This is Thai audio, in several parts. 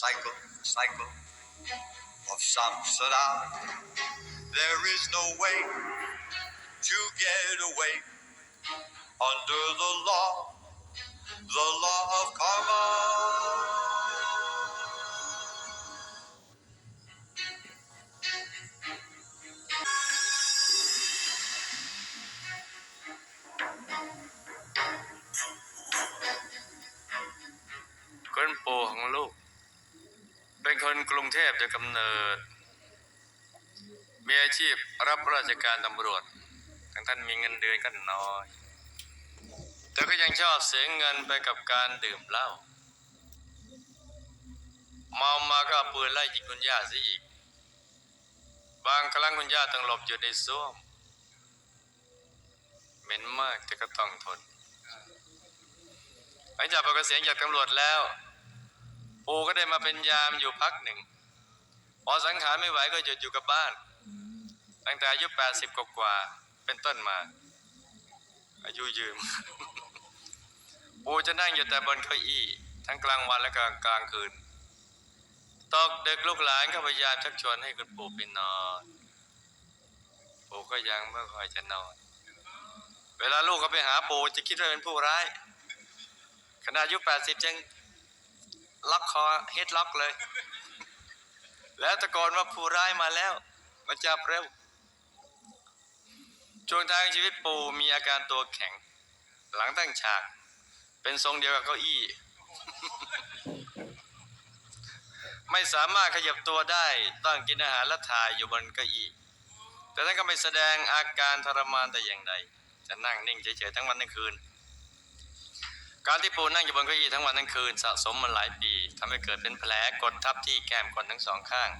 cycle, cycle of samsara. There is no way to get away under the law, the law of karma. Ganun po ang. เป็นคนกรุงเทพโดยกำเนิด มีอาชีพรับราชการตำรวจทั้งท่านมีเงินเดือนก็น้อย แต่ก็ยังชอบเสียเงินไปกับการดื่มเหล้า เมามาก็ปืนไล่ยิงคุณย่าซะอีก บางครั้งคุณย่าต้องหลบอยู่ในส้วมเหม็นมากแต่ก็ต้องทนหลังจากปลดเกษียณจากตำรวจแล้ว ปู่ก็ได้มาเป็นยามอยู่พักหนึ่ง พอสังขารไม่ไหวก็หยุดอยู่กับบ้าน ตั้งแต่อายุ80กว่าเป็นต้นมา อายุยืม ปู่จะนั่งอยู่แต่บนเก้าอี้ ทั้งกลางวันและกลางกลางคืน ตอกดึกลูกหลานก็พยายามชักชวนให้คุณปู่ไปนอนปู่ก็ยังไม่ค่อยจะนอน เวลาลูกเขาไปหาปู่จะคิดว่าเป็นผู้ร้ายขนาดอายุ80จัง ล็อกคอเฮดล็อกเลย แล้วตะโกนว่าผู้ร้ายมาแล้ว มาจับเร็วช่วงทางชีวิตปู่มีอาการตัวแข็ง หลังตั้งฉาก เป็นทรงเดียวกับเก้าอี้ ไม่สามารถขยับตัวได้ต้องกินอาหารและถ่ายอยู่บนเก้าอี้ แต่ท่านก็ไม่แสดงอาการทรมานแต่อย่างใดจะนั่งนิ่งเฉยๆทั้งวันทั้งคืน การที่ปูนั่งอยู่บนเก้าอี้ทั้งวันทั้งคืนสะสมมาหลายปี ทำให้เกิดเป็นแผลกดทับที่แก้มคนทั้งสองข้าง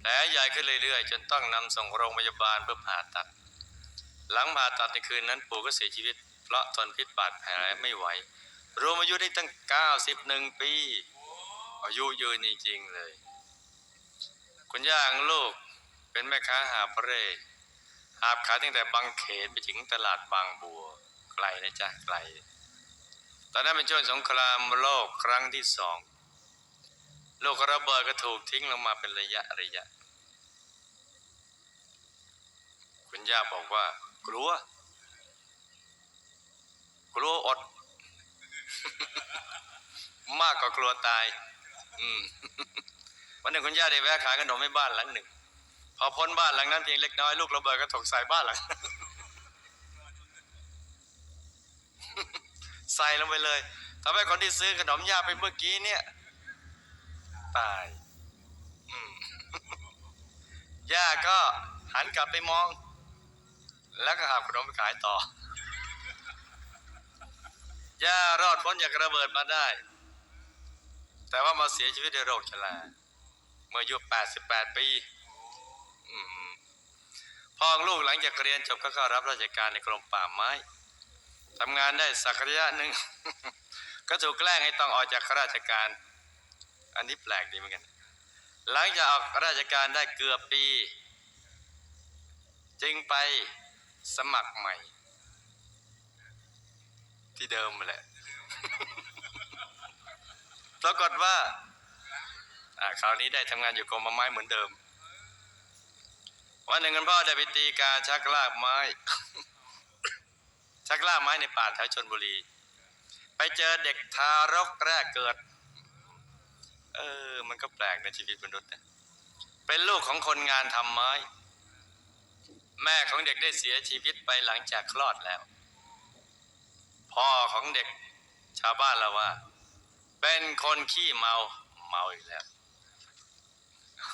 แผลใหญ่ขึ้นเรื่อยๆ จนต้องนำส่งโรงพยาบาลเพื่อผ่าตัด หลังผ่าตัดในคืนนั้นปู่ก็เสียชีวิต เพราะทนพิษบาดแผลไม่ไหว รวมอายุได้ตั้ง 91 ปี อายุยืนจริงๆเลย คุณย่าของลูกเป็นแม่ค้าหาบเร่หาบขายตั้งแต่บางเขนไปถึงตลาดบางบัวไกลนะจ๊ะไกลตอนนั้นเป็นช่วงสงครามโลกครั้งที่สอง ลกระเบิดก็ถูกทิ้งลงมาเป็นระยะระยะ คุณย่าบอกว่า กลัว กลัวอด มากกว่ากลัวตาย อืมวันหนึ่งคุณย่าได้แวะขายขนมให้บ้านหลังหนึ่ง พอพ้นบ้านหลังนั้นเพียงเล็กน้อยลูกระเบิดก็ตกใส่บ้านหลังใส่ลงไปเลยทำให้คนที่ซื้อขนมย่าไปเมื่อกี้เนี่ย ตายย่าก็หันกลับไปมอง แล้วก็หาขนมไปขายต่อย่ารอดพ้นจากระเบิดมาได้ แต่ว่ามาเสียชีวิตด้วยโรคชราเมื่ออายุ88 ปีพ่อของลูกหลังจากเรียนจบก็เข้ารับราชการในกรมป่าไม้ทำงานได้สักระยะหนึ่ง ก็ถูกแกล้งให้ต้องออกจากข้าราชการ อันนี้แปลกดีเหมือนกัน หลังจากออกราชการได้เกือบปี จึงไปสมัครใหม่ ที่เดิมแหละปรากฏว่าคราวนี้ได้ทำงานอยู่กรมไม้เหมือนเดิม วันหนึ่งคุณพ่อได้ไปตีกาชักลากไม้ ชักลากไม้ในป่าแถวชนบุรี ไปเจอเด็กทารกแรกเกิด เออ มันก็แปลกในชีวิตมนุษย์นะเป็นลูกของคนงานทำไม้ แม่ของเด็กได้เสียชีวิตไปหลังจากคลอดแล้ว พ่อของเด็กชาวบ้านเราว่า เป็นคนขี้เมาเมาอีกแล้ว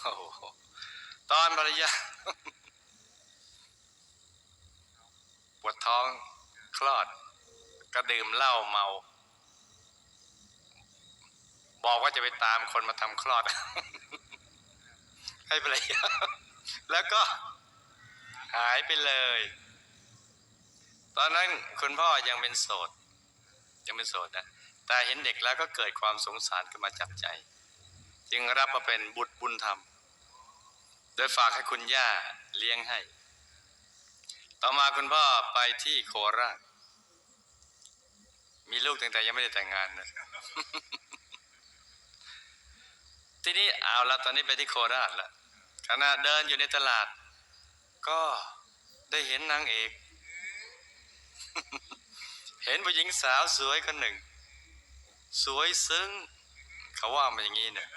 โอ้โหตอนภรรยาปวดท้องคลอด ก็ดื่มเหล้าเมา บอกว่าจะไปตามคนมาทำคลอด ให้ภรรยาแล้วก็หายไปเลย ตอนนั้นคุณพ่อยังเป็นโสด ยังเป็นโสดนะแต่เห็นเด็กแล้วก็เกิดความสงสารขึ้นมาจับใจ จึงรับมาเป็นบุตรบุญธรรม โดยฝากให้คุณย่าเลี้ยงให้ ต่อมาคุณพ่อไปที่โคราชมีลูกตั้งแต่ยังไม่ได้แต่งงานนะ ทีนี้เอาละตอนนี้ไปที่โคราชละขณะเดินอยู่ในตลาด ก็ได้เห็นนางเอก เห็นผู้หญิงสาวสวยคนหนึ่ง สวยซึ้ง เขาว่ามาอย่างนี้เนะ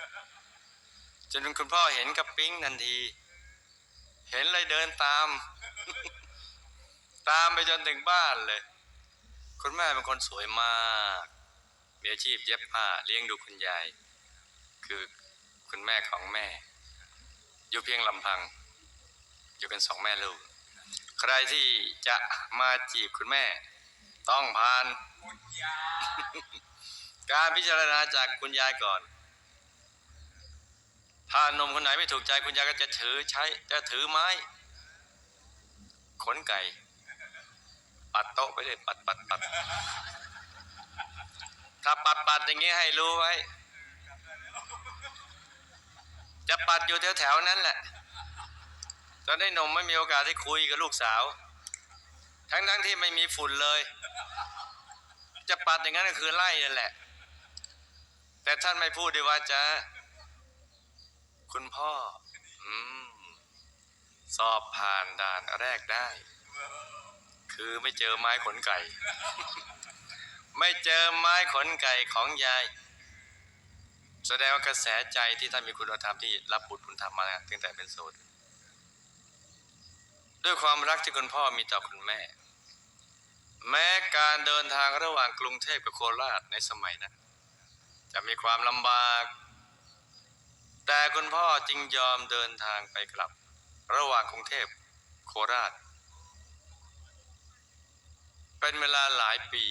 จนคุณพ่อเห็นกับปิ๊งทันที เห็นเลยเดินตาม ตามไปจนถึงบ้านเลย คุณแม่เป็นคนสวยมากมีอาชีพเย็บผ้าเลี้ยงดูคุณยาย คือ คุณแม่ของแม่ อยู่เพียงลำพัง อยู่กันสองแม่ลูก ใครที่จะมาจีบคุณแม่ ต้องผ่าน การพิจารณาจากคุณยายก่อน ถ้านมคนไหนไม่ถูกใจคุณยายก็จะถือใช้ จะถือไม้ ขนไก่ ปัดโต๊ะไปเลยปัดปัดปัดถ้าปัดปัดอย่างนี้ให้รู้ไว้ จะปัดอยู่แถวๆนั้นแหละตอนได้นมไม่มีโอกาสได้คุยกับลูกสาว ทั้งๆที่ไม่มีฝุ่นเลย จะปัดอย่างนั้นก็คือไล่นั่นแหละ แต่ท่านไม่พูดด้วยว่าจะคุณพ่ออืมสอบผ่านด่านแรกได้ คือไม่เจอไม้ขนไก่ ไม่เจอไม้ขนไก่ของยาย แสดงว่ากระแสใจที่ท่านมีคุณธรรมที่รับบุตรบุญธรรมมาตั้งแต่เป็นโสดด้วยความรักที่คุณพ่อมีต่อคุณแม่ แม้การเดินทางระหว่างกรุงเทพกับโคราชในสมัยนั้น จะมีความลำบาก แต่คุณพ่อจึงยอมเดินทางไปกลับ ระหว่างกรุงเทพโคราช เป็นเวลาหลายปี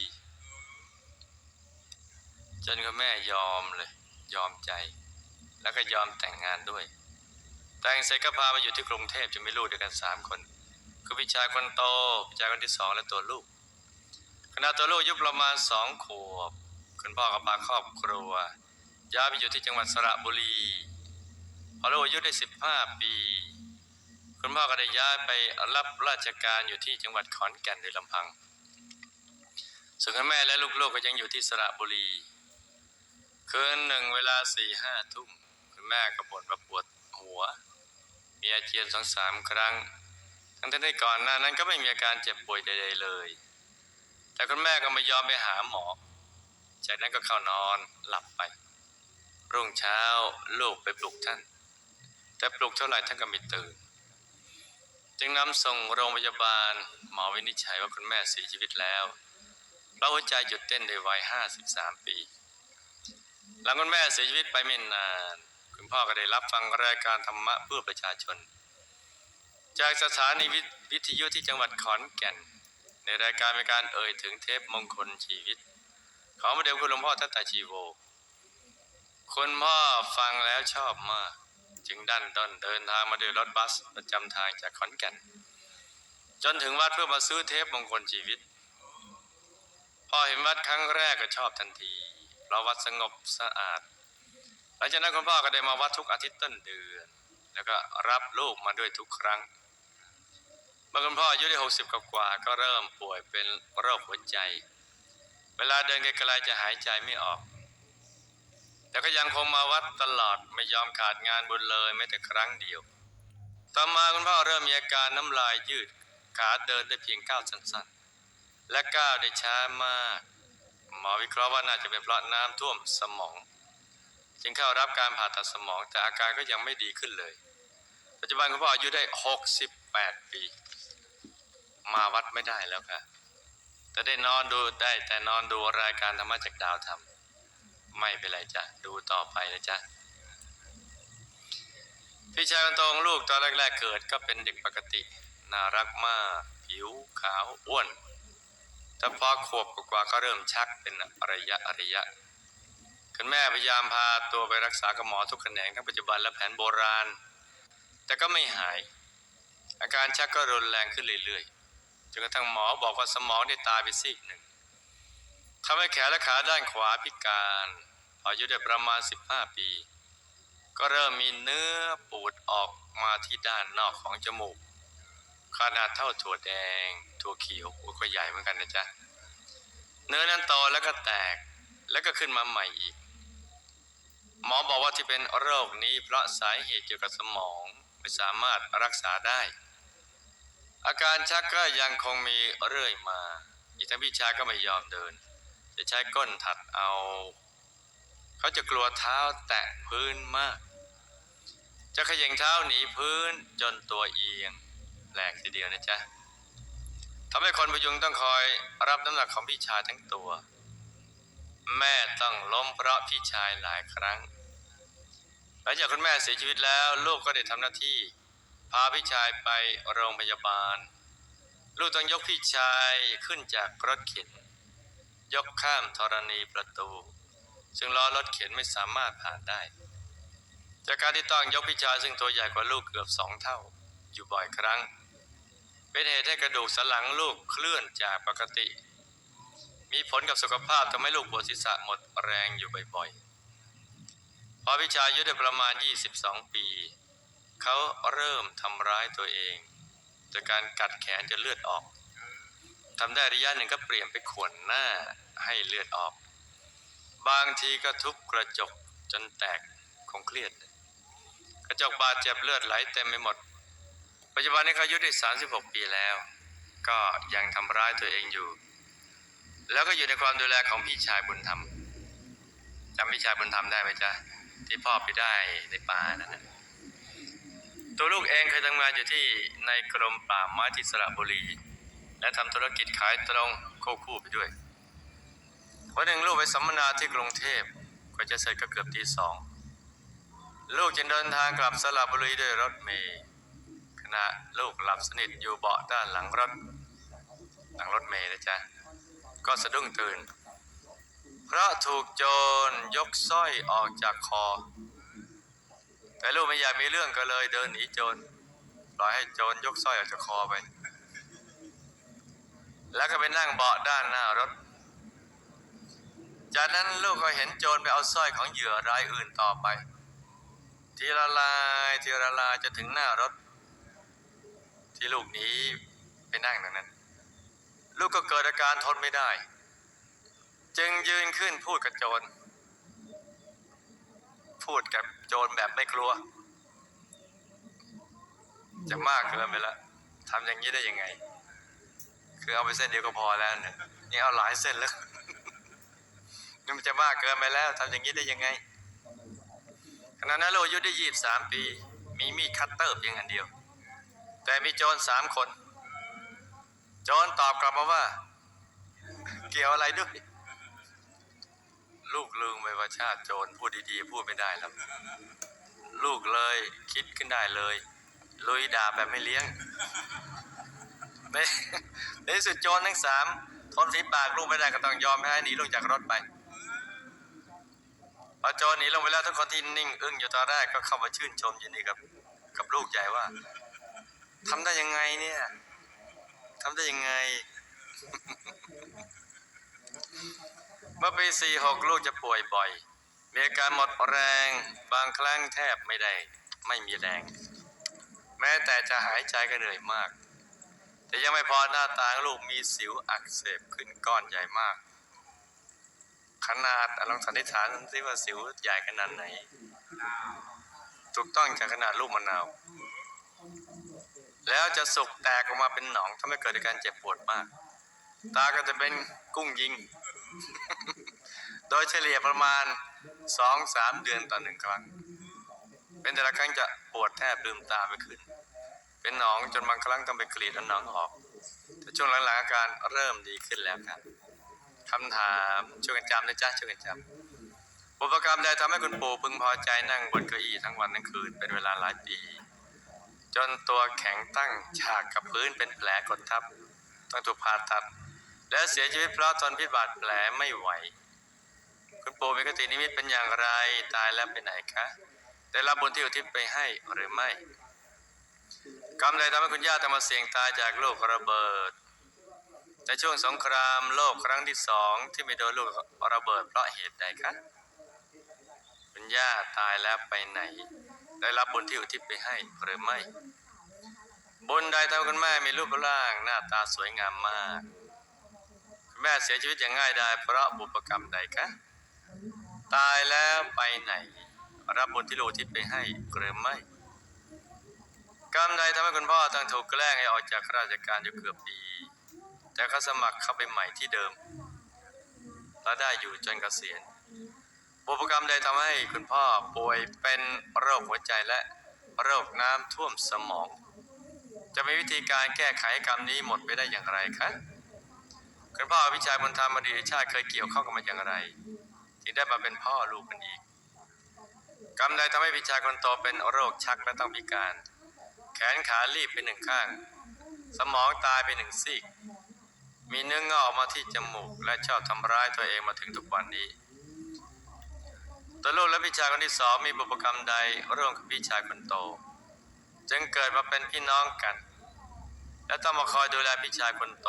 จนคุณแม่ยอมเลย ยอมใจ แล้วก็ยอมแต่งงานด้วย แต่งเสร็จก็พามาอยู่ที่กรุงเทพจะมีลูกด้วยกันสามคนคือพี่ชายคนโตพี่ชายคนที่สองและตัวลูกขณะตัวลูกอายุประมาณสองขวบคุณพ่อกับพาครอบครัวย้ายไปอยู่ที่จังหวัดสระบุรีพอลูกอายุได้สิบห้าปี คุณพ่อก็ได้ย้ายไปรับราชการอยู่ที่จังหวัดขอนแก่นโดยลำพังส่วนคุณแม่และลูกๆก็ยังอยู่ที่สระบุรี คืนหนึ่งเวลาสี่ห้าทุ่มคุณแม่ก็บ่นว่าปวดหัว มีอาเจียนสองสามครั้ง ทั้งที่ก่อนหน้านั้นก็ไม่มีอาการเจ็บป่วยใดๆเลย แต่คุณแม่ก็ไม่ยอมไปหาหมอ จากนั้นก็เข้านอนหลับไป รุ่งเช้าลูกไปปลุกท่าน แต่ปลุกเท่าไหร่ท่านก็ไม่ตื่น จึงนำส่งโรงพยาบาลหมอวินิจฉัยว่าคุณแม่เสียชีวิตแล้วเพราะหัวใจหยุดเต้นในวัย 53 ปี หลังคุณแม่เสียชีวิตไปไม่นาน คุณพ่อก็ได้รับฟังรายการธรรมะเพื่อประชาชน จากสถานีวิทยุที่จังหวัดขอนแก่น ในรายการมีการเอ่ยถึงเทพมงคลชีวิต ของพระเดชคุณหลวงพ่อทัตตาชีโวคุณพ่อฟังแล้วชอบมาก จึงดันด้นเดินทางมาด้วยรถบัสประจำทางจากขอนแก่น จนถึงวัดเพื่อมาซื้อเทปมงคลชีวิต พอเห็นวัดครั้งแรกก็ชอบทันที เพราะวัดสงบสะอาด หลังจากนั้นคุณพ่อก็ได้มาวัดทุกอาทิตย์ต้นเดือน แล้วก็รับลูกมาด้วยทุกครั้งเมื่อคุณพ่ออายุได้หกสิบกว่าก็เริ่มป่วยเป็นโรคหัวใจ เวลาเดินไกลๆจะหายใจไม่ออก แต่ก็ยังคงมาวัดตลอดไม่ยอมขาดงานบุญเลยแม้แต่ครั้งเดียว ต่อมาคุณพ่อเริ่มมีอาการน้ำลายยืด ขาเดินได้เพียงก้าวสั้นๆ และก้าวได้ช้ามาก หมอวิเคราะห์ว่าน่าจะเป็นเพราะน้ำท่วมสมอง จึงเข้ารับการผ่าตัดสมอง แต่อาการก็ยังไม่ดีขึ้นเลย ปัจจุบันคุณพ่ออายุได้ 68 ปี มาวัดไม่ได้แล้วค่ะ แต่ได้นอนดูได้แต่นอนดูรายการธรรมะจากดาวธรรม ไม่เป็นไรจ้ะ ดูต่อไปนะจ๊ะพี่ชายคนโตของลูกตอนแรก ๆ เกิดก็เป็นเด็กปกติ น่ารักมาก ผิวขาวอ้วน แต่แต่พอขวบกว่าก็เริ่มชักเป็นอระยะอระยะคุณแม่พยายามพาตัวไปรักษากับหมอทุกแขนงทั้งปัจจุบันและแผนโบราณ แต่ก็ไม่หาย อาการชักก็รุนแรงขึ้นเรื่อยๆจนกระทั่งหมอบอกว่าสมองได้ตายไปซีกหนึ่งทำให้แขนและขาด้านขวาพิการพออายุได้ประมาณ 15 ปี ก็เริ่มมีเนื้อปูดออกมาที่ด้านนอกของจมูก ขนาดเท่าถั่วแดง ถั่วเขียวโอ้ก็ใหญ่เหมือนกันนะจ๊ะ เนื้อนั้นโตแล้วก็แตกแล้วก็ขึ้นมาใหม่อีก หมอบอกว่าที่เป็นโรคนี้เพราะสาเหตุเกี่ยวกับสมองไม่สามารถรักษาได้ อาการชักก็ยังคงมีเรื่อยมา อีกทั้งพี่ชายก็ไม่ยอมเดิน จะใช้ก้นถัดเอา เขาจะกลัวเท้าแตะพื้นมาก จะขย่งเท้าหนีพื้นจนตัวเอียง แปลกทีเดียวนะจ๊ะทำให้คนพยุงต้องคอยรับน้ำหนักของพี่ชายทั้งตัว แม่ต้องล้มเพราะพี่ชายหลายครั้ง หลังจากคุณแม่เสียชีวิตแล้ว ลูกก็ได้ทำหน้าที่ พาพี่ชายไปโรงพยาบาล ลูกต้องยกพี่ชายขึ้นจากรถเข็น ยกข้ามธรณีประตู ซึ่งล้อรถเข็นไม่สามารถผ่านได้ จากการที่ต้องยกพี่ชายซึ่งตัวใหญ่กว่าลูกเกือบสองเท่า อยู่บ่อยครั้ง เป็นเหตุให้กระดูกสันหลังลูกเคลื่อนจากปกติ มีผลกับสุขภาพทำให้ลูกปวดศีรษะหมดแรงอยู่บ่อยๆ พอพี่ชายอายุได้ประมาณ 22 ปี เขาเริ่มทำร้ายตัวเองจากการกัดแขนจนเลือดออกทำได้ระยะหนึ่งก็เปลี่ยนไปข่วนหน้าให้เลือดออก บางทีก็ทุบกระจกจนแตกคงเครียด กระจกบาดเจ็บเลือดไหลเต็มไปหมด ปัจจุบันนี้เขาอายุได้ 36 ปีแล้ว ก็ยังทำร้ายตัวเองอยู่ แล้วก็อยู่ในความดูแลของพี่ชายบุญธรรมจำพี่ชายบุญธรรมได้ไหมจ๊ะที่พ่อไปได้ในป่านั่นนะตัวลูกเองเคยทำงานอยู่ที่ในกรมป่าไม้ที่สระบุรี และทำธุรกิจขายตรงควบคู่ไปด้วยวันหนึ่งลูกไปสัมมนาที่กรุงเทพกว่าจะเสร็จก็เกือบตีสอง ลูกจึงเดินทางกลับสระบุรีด้วยรถเมล์ ขณะลูกหลับสนิทอยู่เบาะด้านหลังรถ หลังรถเมล์นะจ๊ะ ก็สะดุ้งตื่น เพราะถูกโจรยกสร้อยออกจากคอ แต่ลูกไม่อยากมีเรื่องก็เลยเดินหนีโจรปล่อยให้โจรยกสร้อยออกจากคอไป แล้วก็ไปนั่งเบาะด้านหน้ารถ จากนั้นลูกก็เห็นโจรไปเอาสร้อยของเหยื่อรายอื่นต่อไป ทีละลายทีละลายจะถึงหน้ารถ ที่ลูกนี้ไปนั่งตรงนั้น ลูกก็เกิดอาการทนไม่ได้ จึงยืนขึ้นพูดกับโจร พูดกับโจรแบบไม่กลัว จะมากเกินไปแล้วทำอย่างนี้ได้ยังไง คือเอาไปเส้นเดียวก็พอแล้วเนี่ยนี่เอาหลายเส้นแล้วนี่มันจะมากเกินไปแล้วทำอย่างนี้ได้ยังไงขณะนั้นเราอายุได้ยี่บสามปี มีมีดคัตเตอร์เพียงอันเดียว แต่มีโจรสามคน โจรตอบกลับมาว่า เกี่ยวอะไรด้วย ลูกลืมไปว่าชาติโจรพูดดีๆ พูดไม่ได้แล้วลูกเลยคิดขึ้นได้เลย ลุยด่าแบบไม่เลี้ยงในในสุดโจรทั้งสามทนฝีปากลูกไม่ได้ก็ต้องยอมแพ้หนีลงจากรถไปพอโจรหนีลงไปแล้วทุกคนที่นิ่ง อึ้งอยู่ตอนแรกก็เข้ามาชื่นชมยินดีกับ กับลูกใหญ่ว่า ทำได้ยังไงเนี่ยทำได้ยังไงเมื่อปี46ลูกจะป่วยบ่อย มีอาการหมดแรง บางครั้งแทบไม่ได้ ไม่มีแรง แม้แต่จะหายใจก็เหนื่อยมาก แต่ยังไม่พอหน้าตาลูกมีสิวอักเสบขึ้นก้อนใหญ่มาก ขนาดลองสันนิษฐานสิว่าสิวใหญ่ขนาดไหน ถูกต้องจากขนาดลูกมะนาว แล้วจะสุกแตกออกมาเป็นหนองทำให้เกิดอาการเจ็บปวดมาก ตาก็จะเป็นกุ้งยิง โดยเฉลี่ยประมาณ2-3เดือนต่อหนึ่งครั้ง เป็นแต่ละครั้งจะปวดแทบลืมตาไม่ขึ้น เป็นหนองจนบางครั้งต้องไปกรีดเอาหนองออก แต่ช่วงหลังๆอาการเริ่มดีขึ้นแล้วครับคำถามช่วยกันจำนะจ๊ะช่วยกันจำบุพกรรมใดทำให้คุณปู่พึงพอใจนั่งบนเก้าอี้ทั้งวันทั้งคืนเป็นเวลาหลายปี จนตัวแข็งตั้งฉากกับพื้นเป็นแผลกดทับ ต้องถูกผ่าตัด และเสียชีวิตเพราะทนพิษบาดแผลไม่ไหว คุณปู่มีคตินิมิตเป็นอย่างไรตายแล้วไปไหนคะได้รับบุญที่อุทิศไปให้หรือไม่กรรมใดทำให้คุณย่าต้องมาเสี่ยงตายจากลูกระเบิด ในช่วงสงครามโลกครั้งที่สองที่ไม่โดนลูกระเบิดเพราะเหตุใดคะคุณย่าตายแล้วไปไหน ได้รับบุญที่อุทิศไปให้หรือไม่ บุญใดทำให้คุณแม่มีรูปร่างหน้าตาสวยงามมาก คุณแม่เสียชีวิตอย่างง่ายดายเพราะบุพกรรมใดคะตายแล้วไปไหน รับบุญที่ลูกทิศไปให้หรือไม่ กรรมใดทำให้คุณพ่อต้องถูกแกล้งให้ออกจากราชการอยู่เกือบปี แต่เขาสมัครเข้าไปใหม่ที่เดิม และได้อยู่จนเกษียณ บุพกรรมใดทำให้คุณพ่อป่วยเป็นโรคหัวใจและโรคน้ำท่วมสมอง จะมีวิธีการแก้ไขกรรมนี้หมดไปได้อย่างไรคะคุณพ่อวิชัยบุญธรรมอดีตชาติเคยเกี่ยวข้องกันมาอย่างไรถึงได้มาเป็นพ่อลูกกันอีก กรรมใดทำให้พี่ชายคนโตเป็นโรคชักและต้องพิการ แขนขาลีบไปหนึ่งข้าง สมองตายไปหนึ่งซีก มีเนื้องอกออกมาที่จมูก และชอบทำร้ายตัวเองมาถึงทุกวันนี้ ตัวลูกและพี่ชายคนที่สองมีบุพกรรมใดร่วมกับพี่ชายคนโต จึงเกิดมาเป็นพี่น้องกัน และต้องมาคอยดูแลพี่ชายคนโต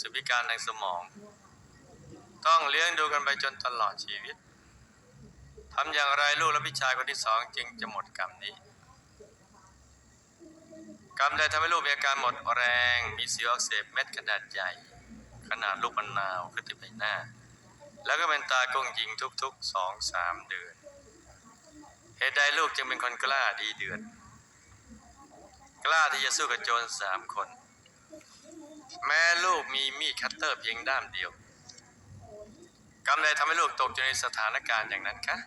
สุพิการทางสมอง ต้องเลี้ยงดูกันไปจนตลอดชีวิตทำอย่างไรลูกและพี่ชายคนที่สองจึงจะหมดกรรมนี้ กรรมใดทำให้ลูกมีอาการหมดแรง มีสิวอักเสบเม็ดขนาดใหญ่ ขนาดลูกมะนาวขึ้นที่ใบหน้า แล้วก็เป็นตาก้งยิงทุกๆสองสามเดือนเหตุใดลูกจึงเป็นคนกล้าดีเดือด กล้าที่จะสู้กับโจรสามคน แม้ลูกมีมีดคัตเตอร์เพียงด้ามเดียวกรรมใดทำให้ลูกตกอยู่ในสถานการณ์อย่างนั้นคะ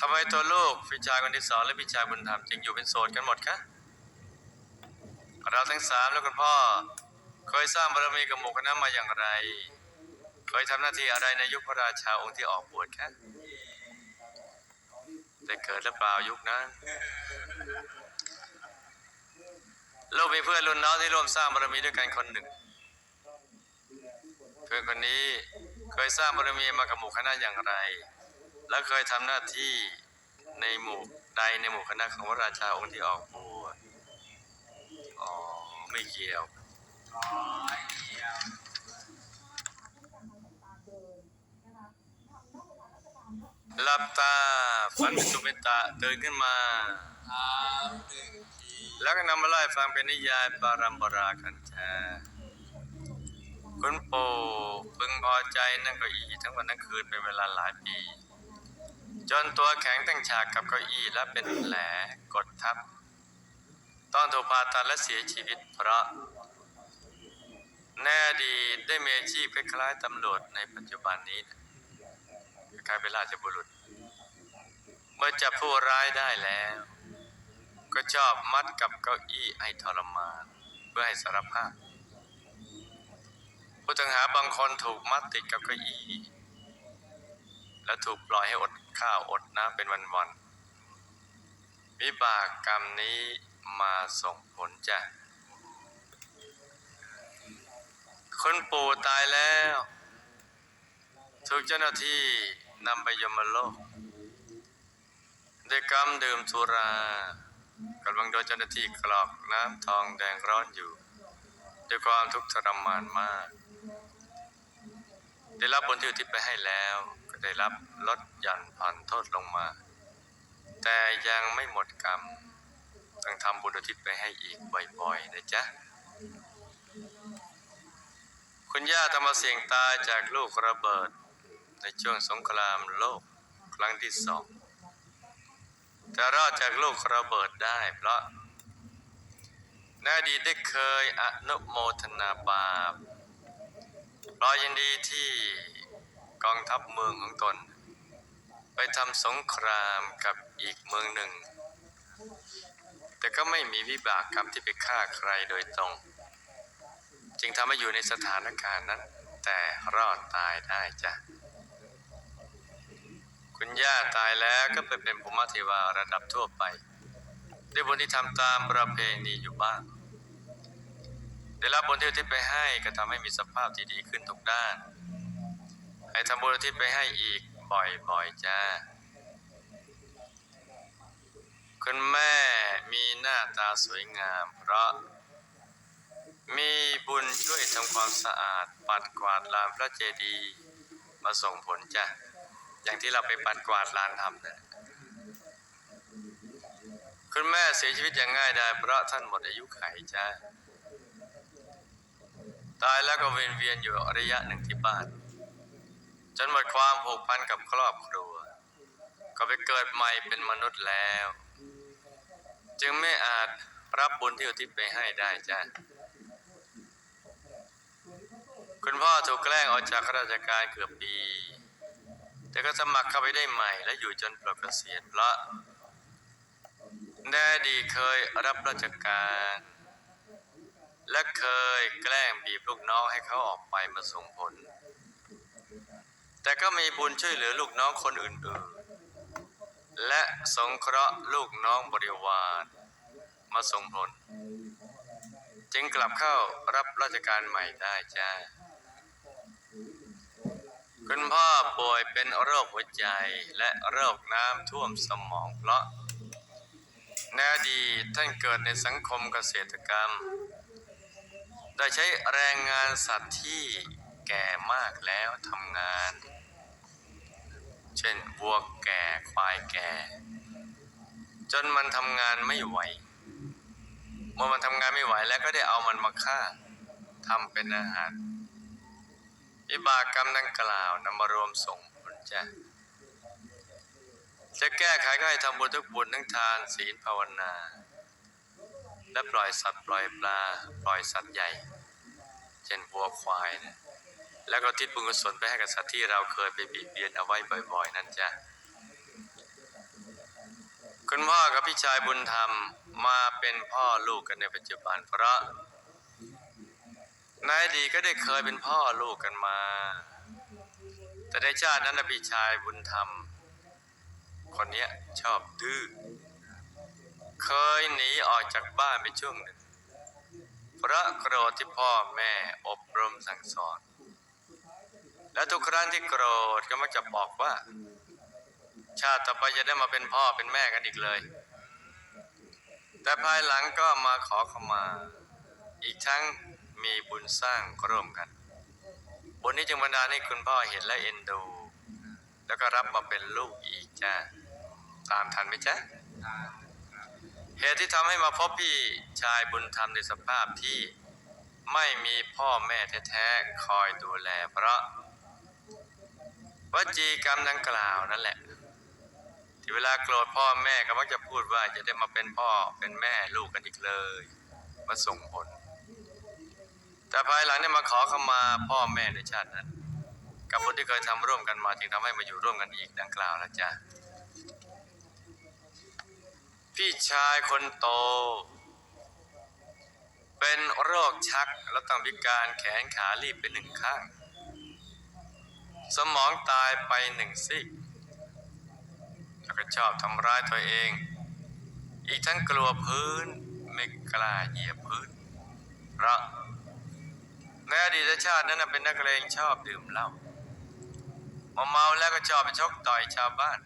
ทำไมตัวลูกพี่ชายคนที่สองและพี่ชายบุญธรรมจึงอยู่เป็นโสดกันหมดคะเราทั้งสามและคุณพ่อ เคยสร้างบารมีกับหมู่คณะมาอย่างไร เคยทำหน้าที่อะไรในยุคพระราชาองค์ที่ออกบวชคะได้เกิดหรือเปล่ายุคนั้นลูกมีเพื่อนรุ่นน้องที่ร่วมสร้างบารมีด้วยกันคนหนึ่ง เพื่อนคนนี้เคยสร้างบารมีมากับหมู่คณะอย่างไร และเคยทำหน้าที่ในหมู่ใดในหมู่คณะของพระราชาองค์ที่ออกบวชอ๋อไม่เกี่ยว หลับตาฝันเป็นตุเป็นตะตื่นขึ้นมา แล้วก็นำมาไล่ฟังเป็นนิยายปารัมปรากันแท้คุณปู่พึงพอใจนั่งเก้าอี้ทั้งวันทั้งคืนเป็นเวลาหลายปี จนตัวแข็งตั้งฉากกับเก้าอี้และเป็นแผลกดทับ ต้องถูกผ่าตัดและเสียชีวิตเพราะในอดีตได้มีอาชีพคล้ายๆตำรวจในปัจจุบันนี้นะ คล้ายเป็นราชบุรุษ เมื่อจับผู้ร้ายได้แล้ว ก็ชอบมัดกับเก้าอี้ให้ทรมาน เพื่อให้สารภาพผู้ต้องหาบางคนถูกมัดติดกับเก้าอี้และถูกปล่อยให้อดข้าวอดน้ำเป็นวันๆวิบากกรรมนี้มาส่งผลจ้ะคนปู่ตายแล้ว ถูกเจ้าหน้าที่ นำไปยมโลกด้วยกรรมดื่มสุรากำลังโดนเจ้าหน้าที่กรอกน้ำทองแดงร้อนอยู่ ด้วยความทุกข์ทรมานมาก ได้รับบุญที่อุทิศไปให้แล้ว ก็ได้รับลดหย่อนผ่อนโทษลงมา แต่ยังไม่หมดกรรมต้องทำบุญอุทิศไปให้อีกบ่อยๆนะจ๊ะคุณย่าทำมาเสี่ยงตายจากลูกระเบิด ในช่วงสงครามโลกครั้งที่สองแต่รอดจากลูกระเบิดได้เพราะนอดีได้เคยอนุโมทนาบาปรอยินดีที่กองทัพเมืองของตน ไปทำสงครามกับอีกเมืองหนึ่ง แต่ก็ไม่มีวิบากกรรมที่ไปฆ่าใครโดยตรง จึงทำให้อยู่ในสถานการณ์นั้น แต่รอดตายได้จ้ะ คุณย่าตายแล้วก็ไปเป็นภูมิเทวาระดับทั่วไป ได้บุญที่ทำตามประเพณีอยู่บ้างได้รับบุญที่ทิศไปให้ก็ทำให้มีสภาพที่ดีขึ้นทุกด้าน ให้ทำบุญทิศไปให้อีกบ่อยๆจ้าคุณแม่มีหน้าตาสวยงาม เพราะ มีบุญช่วยทำความสะอาดปัดกวาดลานพระเจดีย์มาส่งผลจ้ะ อย่างที่เราไปปัดกวาดลานทำนะคุณแม่เสียชีวิตอย่างง่ายดายเพราะท่านหมดอายุไขจ้าตายแล้วก็เวียนเวียนอยู่ระยะหนึ่งที่บ้าน จนหมดความผูกพันกับครอบครัว ก็ไปเกิดใหม่เป็นมนุษย์แล้ว จึงไม่อาจรับบุญที่อุทิศไปให้ได้จ้ะคุณพ่อถูกแกล้งออกจากราชการเกือบปี แต่ก็สมัครเข้าไปได้ใหม่ และอยู่จนปลดเกษียณเพราะในอดีเคยรับราชการ และเคยแกล้งบีบลูกน้องให้เขาออกไปมาส่งผล แต่ก็มีบุญช่วยเหลือลูกน้องคนอื่นๆ และสงเคราะห์ลูกน้องบริวารมาส่งผล จึงกลับเข้ารับราชการใหม่ได้จ้า คุณพ่อป่วยเป็นโรคหัวใจและโรคน้ำท่วมสมองเพราะในอดีตท่านเกิดในสังคมเกษตรกรรม ได้ใช้แรงงานสัตว์ที่แก่มากแล้วทำงาน เช่นวัวแก่ควายแก่ จนมันทำงานไม่ไหว เมื่อมันทำงานไม่ไหวแล้วก็ได้เอามันมาฆ่าทำเป็นอาหาร วิบากกรรมดังกล่าวนำมารวมส่งผลจ้ะจะแก้ไขก็ให้ทำบุญทุกบุญทั้งทานศีลภาวนา และปล่อยสัตว์ปล่อยปลา ปล่อยสัตว์ใหญ่ เช่นวัวควายนะแล้วก็ทิศบุญกุศลไปให้กับสัตว์ที่เราเคยไปบีบเบียนเอาไว้บ่อยๆ นั่นจ้ะคุณพ่อกับพี่ชายบุญธรรมมาเป็นพ่อลูกกันในปัจจุบันเพราะ นายอดีตก็ได้เคยเป็นพ่อลูกกันมา แต่ในชาตินั้นพี่ชายบุญธรรม คนนี้ชอบดื้อ เคยหนีออกจากบ้านไปช่วงหนึ่งเพราะโกรธที่พ่อแม่อบรมสั่งสอน และทุกครั้งที่โกรธก็มักจะบอกว่า ชาติต่อไปจะได้มาเป็นพ่อเป็นแม่กันอีกเลย แต่ภายหลังก็มาขอขมา อีกทั้ง มีบุญสร้างร่วมกันบุญนี้จึงบันดาให้คุณพ่อเห็นและเอ็นดู แล้วก็รับมาเป็นลูกอีกจ้าตามทันไหมจ๊ะเหตุที่ทำให้มาพบพี่ชายบุญธรรมในสภาพที่ไม่มีพ่อแม่แท้ๆคอยดูแล เพราะวจีกรรมดังกล่าวนั่นแหละ ที่เวลาโกรธพ่อแม่ก็มักจะพูดว่าจะได้มาเป็นพ่อเป็นแม่ลูกกันอีกเลยมาส่งผล แต่ภายหลังเนี่ยมาขอขมาพ่อแม่ในชาตินั้น กับบุญที่เคยทำร่วมกันมาจึงทำให้มาอยู่ร่วมกันอีกดังกล่าวแล้วจ้ะพี่ชายคนโต เป็นโรคชักและต้องพิการแขนขาลีบไปหนึ่งข้าง สมองตายไปหนึ่งซีกแล้วก็ชอบทำร้ายตัวเอง อีกทั้งกลัวพื้นไม่กล้าเหยียบพื้นเพราะ ในอดีตชาตินั้นเป็นนักเลงชอบดื่มเหล้าเมาเมาแล้วก็ชอบไปชกต่อยชาวบ้าน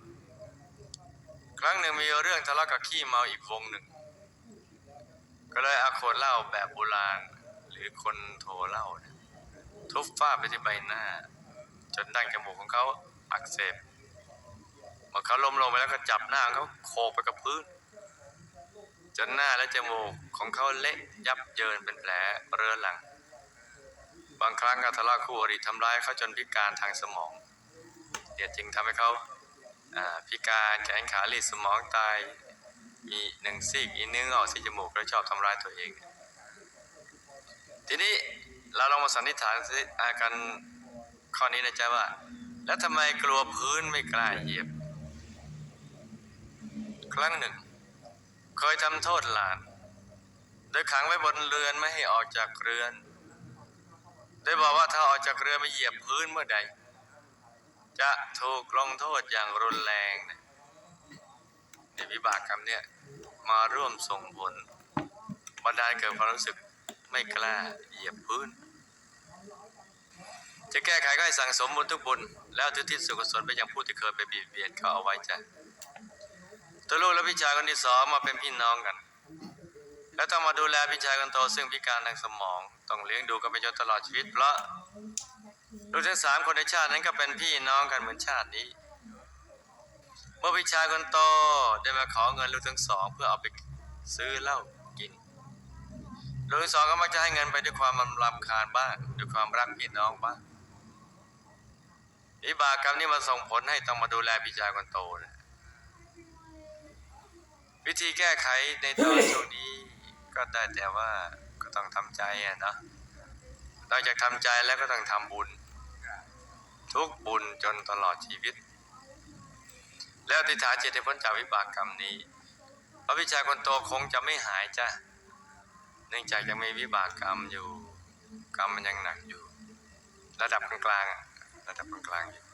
ครั้งหนึ่งมีเรื่องทะเลาะกับขี้เมาอีกวงหนึ่ง ก็เลยเอาขวดเหล้าแบบโบราณ หรือคนโถเหล้าทุบฟาดไปที่ใบหน้า จนดั้งจมูกของเขาอักเสบเมื่อเขาล้มลงไปแล้วก็จับหน้าเขาโขกไปกับพื้น จนหน้าและจมูกของเขาเละยับเยินเป็นแผลเรื้อรัง บางครั้งก็ทะเลาะคู่อริทำร้ายเขาจนพิการทางสมองเนี่ยจึงทำให้เขาพิการแขนขาลีดสมองตายมีหนึ่งซีกอีเนื้อออกที่จมูกแล้วชอบทำร้ายตัวเอง ทีนี้เราลองมาสันนิษฐานอาการข้อนี้นะจ๊ะว่า แล้วทำไมกลัวพื้นไม่กล้าเหยียบ ครั้งหนึ่ง เคยทำโทษหลาน โดยขังไว้บนเรือนไม่ให้ออกจากเรือน ได้บอกว่าถ้าออกจากเรือไม่เหยียบพื้นเมื่อใด จะถูกลงโทษอย่างรุนแรงนะในวิบากกรรมเนี่ยมาร่วมส่งผลบันดาลเกิดความรู้สึกไม่กล้าเหยียบพื้น จะแก้ไขก็ให้สั่งสมบุญทุกบุญ แล้วทุทิศสุขสนไปยังผู้ที่เคยไปบียดเบียนเขาเอาไว้จ้ะตัวลูกและพี่ชายคนที่สองมาเป็นพี่น้องกัน แล้วต้องมาดูแลพี่ชายคนโตซึ่งพิการทางสมอง ต้องเลี้ยงดูกันไปจนตลอดชีวิต เพราะลูกทั้งสามคนในชาตินั้นก็เป็นพี่น้องกันเหมือนชาตินี้ เมื่อพี่ชายคนโตได้มาขอเงินลูกทั้งสองเพื่อเอาไปซื้อเหล้ากินลูกทั้งสองก็มักจะให้เงินไปด้วยความรำคาญบ้างด้วยความรักพี่น้องบ้างวิบากกรรมนี่มาส่งผลให้ต้องมาดูแลพี่ชายคนโตนะวิธีแก้ไขในตอนช่วงนี้ ก็ได้แต่ว่าก็ต้องทำใจอะเนาะนอกจากทำใจแล้วก็ต้องทำบุญ ทุกบุญจนตลอดชีวิต แล้วอธิฐานจิตพ้นจากวิบากกรรมนี้พระวิชาคนโตคงจะไม่หายจ้ะเนื่องจากยังมีวิบากกรรมอยู่ กรรมมันยังหนักอยู่ ระดับกลางๆระดับกลางๆอยู่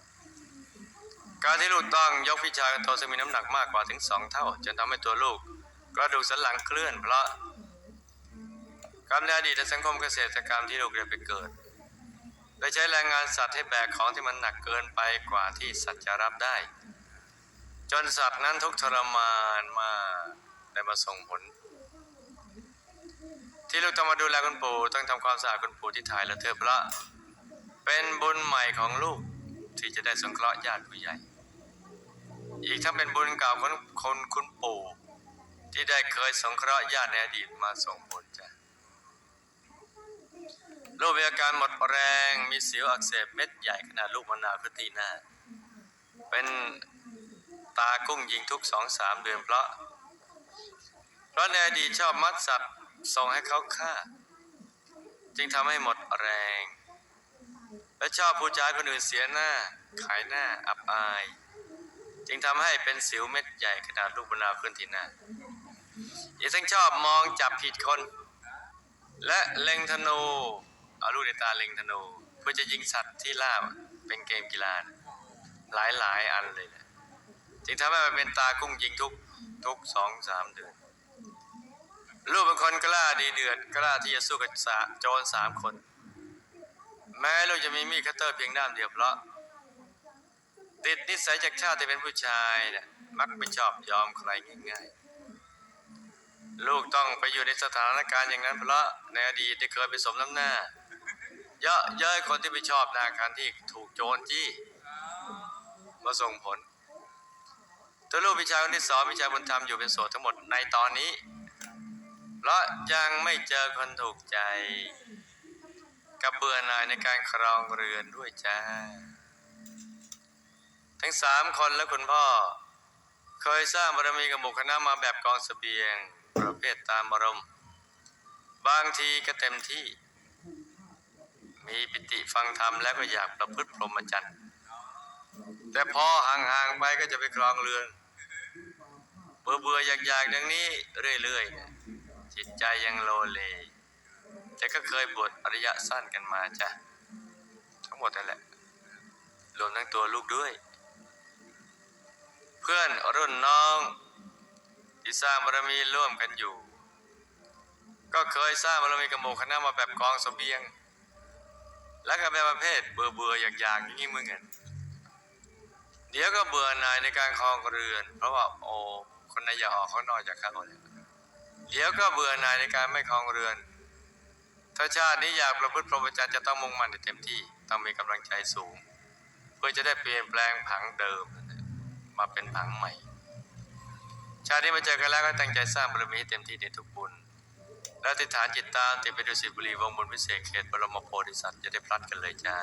การที่ลูกต้องยกวิชายคนโตซึ่งมีน้ำหนักมากกว่าถึงสองเท่า จนทำให้ตัวลูกกระดูกสันหลังเคลื่อน เพราะ กรรมในอดีตในสังคมเกษตรกรรมที่ลูกเรียนไปเกิดโดยใช้แรงงานสัตว์ให้แบกของที่มันหนักเกินไปกว่าที่สัตว์จะรับได้ จนสัตว์นั้นทุกทรมานมาได้มาส่งผล ที่ลูกต้องมาดูแลคุณปู่ต้องทำความสะอาดคุณปู่ที่ถ่ายและเธอะเพระเป็นบุญใหม่ของลูกที่จะได้สงเคราะห์ญาติผู้ใหญ่ อีกทั้งเป็นบุญเก่าของคนคุณปู่ที่ได้เคยสงเคราะห์ญาติในอดีตมาส่งผลจ้ะ ลูกมีอาการหมดแรง มีสิวอักเสบเม็ดใหญ่ขนาดลูกมะนาวขึ้นที่หน้า เป็นตากุ้งยิงทุกสองสามเดือนเพราะ เพราะในอดีตชอบมัดสัตว์ส่งให้เขาฆ่า จึงทำให้หมดแรง และชอบผู้จายคนอื่นเสียหน้า ขายหน้าอับอาย จึงทำให้เป็นสิวเม็ดใหญ่ขนาดลูกมะนาวขึ้นที่หน้าอีกทั้งชอบมองจับผิดคน และเล็งธนู เอาลูกในตาเล็งธนู เพื่อจะยิงสัตว์ที่ล่าเป็นเกมกีฬาหลายหลายๆอันเลยนะจึงทำให้มันเป็นตากุ้งยิงทุกทุกสองสามเดือน ลูกเป็นคนกล้าดีเดือดกล้าที่จะสู้กับสาโจรสามคน แม้ลูกจะมีมีดคัตเตอร์เพียงด้ามเดียวเพราะ ติดนิสัยจากชาติเป็นผู้ชายเนี่ยมักไม่ชอบยอมใครง่ายๆ ลูกต้องไปอยู่ในสถานการณ์อย่างนั้นเพราะในอดีตได้เคยไปสมน้ำหน้า เยอะเย้ยคนที่ไม่ชอบนาการที่ถูกโจรจี้มาส่งผลตัวลูกพิชายคนที่สองพิชายบุญธรรมอยู่เป็นโสดทั้งหมดในตอนนี้ เพราะยังไม่เจอคนถูกใจกับเบื่อหน่ายในการครองเรือนด้วยจ้า ทั้งสามคนและคุณพ่อ เคยสร้างบารมีกับหมู่คณะมาแบบกองเสบียง ประเภทตามอารมณ์ บางทีก็เต็มที่ มีปิติฟังธรรมแล้วก็อยากประพฤติพรหมจรรย์ แต่พอห่างๆไปก็จะไปครองเรือน เบื่อเบื่อๆอยากๆดังนี้เรื่อยๆจิตใจยังโลเล แต่ก็เคยบวชอริยะสั้นกันมาจ้ะ ทั้งหมดนั่นแหละรวมทั้งตัวลูกด้วย เพื่อนรุ่นน้องที่สร้างบารมีร่วมกันอยู่ ก็เคยสร้างบารมีกับหมู่คณะมาแบบกองเสบียง แล้วก็แบบประเภทเบื่อเบื่อๆอยากอยากอย่างนี้เหมือนกันเดี๋ยวก็เบื่อหน่ายในการครองเรือน เพราะว่าโอ้คนไหนอยากออกเขานอกจากข้างนเดี๋ยวก็เบื่อหน่ายในการไม่ครองเรือน ถ้าชาตินี้อยากประพฤติพรหมจรรย์จะต้องมุ่งมั่นให้เต็มที่ต้องมีกำลังใจสูง เพื่อจะได้เปลี่ยนแปลงผังเดิม มาเป็นผังใหม่ ชาตินี้มาเจอกันแล้วก็ตั้งใจสร้างบารมีให้เต็มที่ในทุกบุญ และอธิฐานจิตตามติดไปดูสิบุรีวงบนวิเศษเขตบรมโพธิสัตว์จะได้พลัดกันเลยจ้า